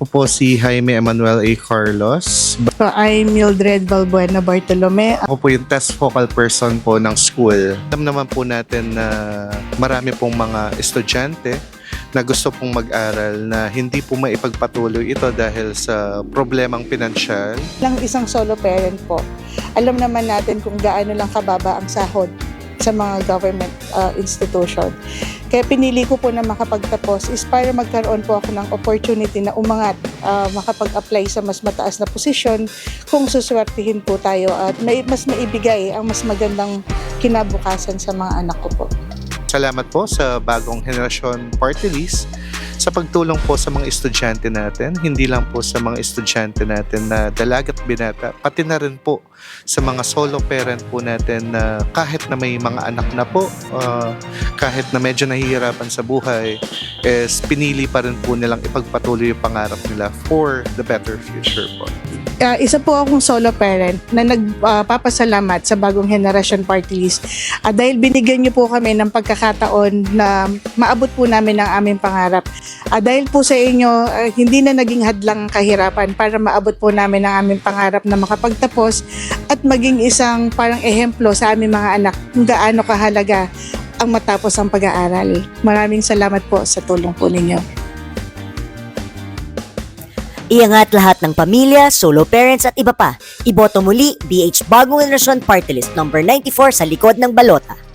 Ako po si Jaime Emmanuel A. Carlos. So, I'm Mildred Balbuena Bartolome. Ako po yung test focal person po ng school. Alam naman po natin na marami pong mga estudyante na gusto pong mag-aral na hindi po maipagpatuloy ito dahil sa problemang pinansyal. Lang isang solo parent po. Alam naman natin kung gaano lang kababa ang sahod sa mga government uh, institution. Kaya pinili ko po na makapagtapos is para magkaroon po ako ng opportunity na umangat, uh, makapag-apply sa mas mataas na posisyon kung suswertihin po tayo at may, mas maibigay ang mas magandang kinabukasan sa mga anak ko po. Salamat po sa bagong henerasyon party list sa pagtulong po sa mga estudyante natin, hindi lang po sa mga estudyante natin na dalagat binata, pati na rin po sa mga solo parent po natin na kahit na may mga anak na po, ah, kahit na medyo nahihirapan sa buhay, is pinili pa rin po nilang ipagpatuloy yung pangarap nila for the better future po. Uh, isa po akong solo parent na nagpapasalamat sa bagong generation party list Ah, dahil binigyan niyo po kami ng pagkakataon na maabot po namin ang aming pangarap. Ah, dahil po sa inyo, ah, hindi na naging hadlang ang kahirapan para maabot po namin ang aming pangarap na makapagtapos at maging isang parang ehemplo sa aming mga anak kung gaano kahalaga ang matapos ang pag-aaral. Maraming salamat po sa tulong po ninyo. Iangat lahat ng pamilya, solo parents at iba pa. Iboto muli BH Bagong Generasyon Party List number 94 sa likod ng balota.